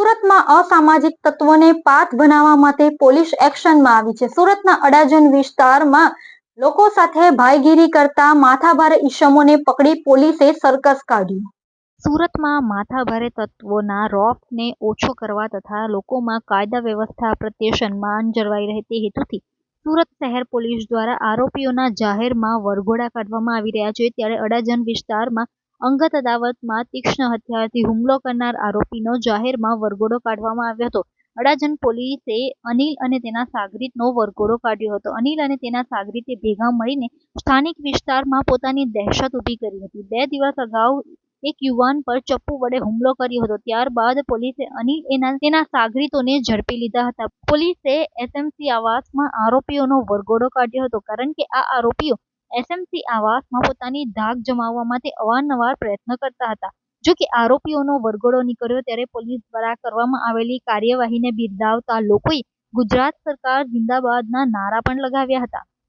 સુરતમાં અસામાજિક તત્વોને પાથ બનાવવા માટે પોલીસ એક્શનમાં આવી છે. સુરતના અડાજણ વિસ્તારમાં લોકો સાથે ભાઈગીરી કરતા માથાભારે ઈસમોને પકડી પોલીસે સરકસ કાઢ્યું. સુરતમાં માથાભારે તત્વોના રોફને ઓછો કરવા તથા લોકોમાં કાયદા વ્યવસ્થા પ્રત્યે સન્માન જળવાઈ રહે તે હેતુથી સુરત શહેર પોલીસ દ્વારા આરોપીઓના જાહેરમાં વરઘોડા કાઢવામાં આવી રહ્યા છે. ત્યારે અડાજણ વિસ્તારમાં અંગત અદાવતમાં તીક્ષ્ણ હથિયારથી હુમલો કરનાર આરોપીનો જાહેરમાં વરઘોડો કાઢવામાં આવ્યો હતો. અડાજણ પોલીસે અનિલ અને તેના સાગરીતનો વરઘોડો કાઢ્યો હતો. અનિલ અને તેના સાગરીતે ભેગા મળીને સ્થાનિક વિસ્તારમાં પોતાની દહેશત ઊભી કરી હતી. બે દિવસ અગાઉ એક યુવાન પર ચપ્પુ વડે હુમલો કર્યો હતો. ત્યારબાદ પોલીસે અનિલ એના તેના સાગરીતોને ઝડપી લીધા હતા. પોલીસે એસએમસી આવાસમાં આરોપીઓનો વરઘોડો કાઢ્યો હતો. કારણ કે આ આરોપીઓ એસએમસી આવાસમાં પોતાની ધાક જમાવવા માટે અવારનવાર પ્રયત્ન કરતા હતા. જો કે આરોપીઓનો વરઘોડો નીકળ્યો ત્યારે પોલીસ દ્વારા કરવામાં આવેલી કાર્યવાહીને બિરદાવતા લોકોએ ગુજરાત સરકાર જિંદાબાદના નારા પણ લગાવ્યા હતા.